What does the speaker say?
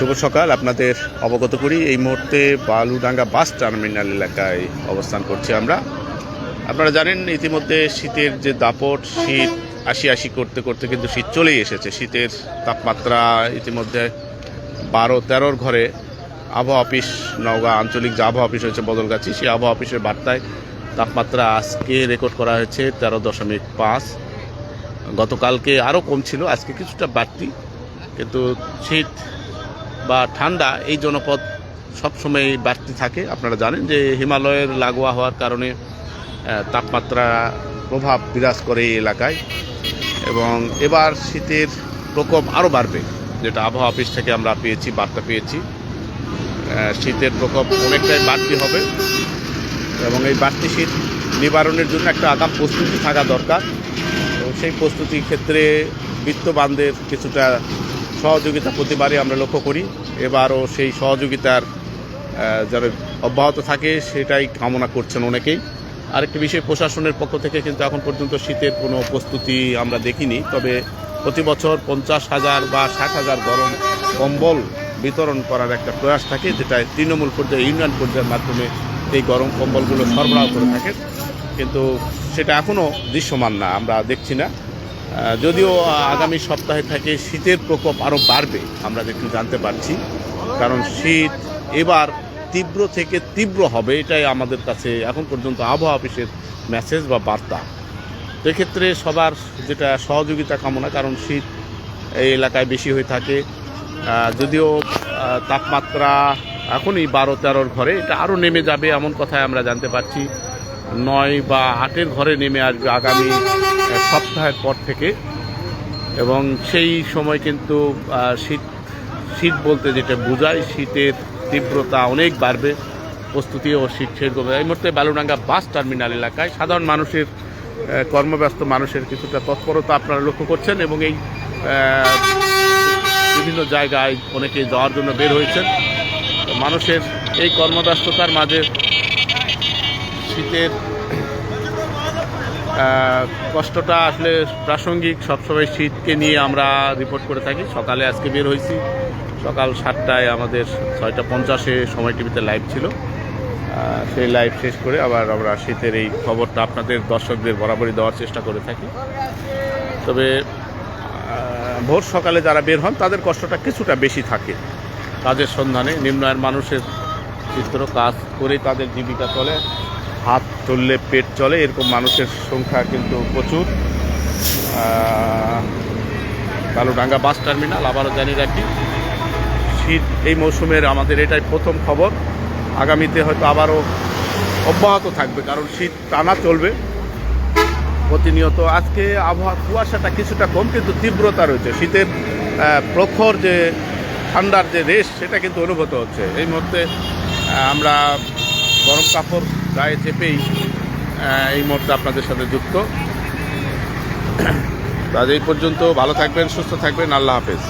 শুভ সকাল। আপনাদের অবগত করি, এই মুহূর্তে বালুডাঙ্গা বাস টার্মিনাল এলাকায় অবস্থান করছি আমরা। আপনারা জানেন, ইতিমধ্যে শীতের যে দাপট, শীত আশি আশি করতে করতে কিন্তু শীত চলেই এসেছে। শীতের তাপমাত্রা ইতিমধ্যে বারো, তেরোর ঘরে। আবহাওয়া অফিস, নওগাঁ আঞ্চলিক যে আবহাওয়া অফিস হয়েছে বদলগাছি, সেই আবহাওয়া অফিসের বার্তায় তাপমাত্রা আজকে রেকর্ড করা হয়েছে তেরো দশমিক পাঁচ। গতকালকে আরও কম ছিল, আজকে কিছুটা বাড়তি। কিন্তু শীত বা ঠান্ডা, এই জনপদ সবসময় বাড়তি থাকে। আপনারা জানেন যে হিমালয়ের লাগোয়া হওয়ার কারণে তাপমাত্রা প্রভাব বিরাজ করে এই এলাকায় এবং এবার শীতের প্রকোপ আরও বাড়বে, যেটা আবহাওয়া অফিস থেকে আমরা পেয়েছি, বার্তা পেয়েছি। শীতের প্রকোপ অনেকটাই বাড়তি হবে এবং এই বাড়তি শীত নিবারণের জন্য একটা আগাম প্রস্তুতি থাকা দরকার। এবং সেই প্রস্তুতির ক্ষেত্রে বিত্তবানদের কিছুটা সহযোগিতা প্রতিবারই আমরা লক্ষ্য করি। এবারও সেই সহযোগিতার যেন অব্যাহত থাকে সেটাই কামনা করছেন অনেকেই। আরেকটি বিষয়, প্রশাসনের পক্ষ থেকে কিন্তু এখন পর্যন্ত শীতের কোনো প্রস্তুতি আমরা দেখিনি। তবে প্রতি বছর পঞ্চাশ হাজার বা ষাট হাজার গরম কম্বল বিতরণ করার একটা প্রয়াস থাকে যেটা তৃণমূল পর্যায়ে, ইউনিয়ন পর্যায়ের মাধ্যমে এই গরম কম্বলগুলো সরবরাহ করে থাকে কিন্তু সেটা এখনও দৃশ্যমান না, আমরা দেখছি না। যদিও আগামী সপ্তাহে থেকে শীতের প্রকোপ আরও বাড়বে, আমরা একটু জানতে পারছি। কারণ শীত এবার তীব্র থেকে তীব্র হবে, এটাই আমাদের কাছে এখন পর্যন্ত আবহাওয়া অফিসের মেসেজ বা বার্তা। তো এক্ষেত্রে সবার যেটা সহযোগিতা কামনা, কারণ শীত এই এলাকায় বেশি হয়ে থাকে। যদিও তাপমাত্রা এখনই বারো তেরোর ঘরে, এটা আরও নেমে যাবে এমন কথাই আমরা জানতে পারছি। নয় বা আটের ঘরে নেমে আসবে আগামী সপ্তাহের পর থেকে। এবং সেই সময় কিন্তু শীত শীত বলতে যেটা বোঝায়, শীতের তীব্রতা অনেক বাড়বে প্রস্তুতি ও শীত করবে এই মুহূর্তে বালুডাঙ্গা বাস টার্মিনাল এলাকায় সাধারণ মানুষের কর্মব্যস্ত মানুষের কিছুটা তৎপরতা আপনারা লক্ষ্য করছেন এবং এই বিভিন্ন জায়গায় অনেকে যাওয়ার জন্য বের হয়েছেন। মানুষের এই কর্মব্যস্ততার মাঝে শীতের কষ্টটা আসলে প্রাসঙ্গিক, সবসময় শীতকে নিয়ে আমরা রিপোর্ট করে থাকি। সকালে আজকে বের হয়েছি। সকাল সাতটায় আমাদের ছয়টা পঞ্চাশে সময় টিভিতে লাইভ ছিল। সেই লাইভ শেষ করে আবার আমরা শীতের এই খবরটা আপনাদের দর্শকদের বরাবরই দেওয়ার চেষ্টা করে থাকি। তবে ভোর সকালে যারা বের হন, তাদের কষ্টটা কিছুটা বেশি থাকে। কাজের সন্ধানে নিম্ন আয়ের মানুষের চিত্র কাজ করে তাদের জীবিকা চলে। হাত চললে পেট চলে, এরকম মানুষের সংখ্যা কিন্তু প্রচুর। কালুডাঙ্গা বাস টার্মিনাল, আবারও জানিয়ে রাখি, শীত এই মৌসুমের আমাদের এটাই প্রথম খবর। আগামীতে হয়তো আবারও অব্যাহত থাকবে, কারণ শীত টানা চলবে। প্রতিনিয়ত আজকে আবহাওয়া কুয়াশাটা কিছুটা কম, কিন্তু তীব্রতা রয়েছে। শীতের প্রখর যে ঠান্ডার যে রেশ, সেটা কিন্তু অনুভূত হচ্ছে। এই মুহূর্তে আমরা গরম কাপড় গায়ে চেপেই এই মুহূর্তে আপনাদের সাথে যুক্ত। আজ এই পর্যন্ত, ভালো থাকবেন, সুস্থ থাকবেন, আল্লাহ হাফেজ।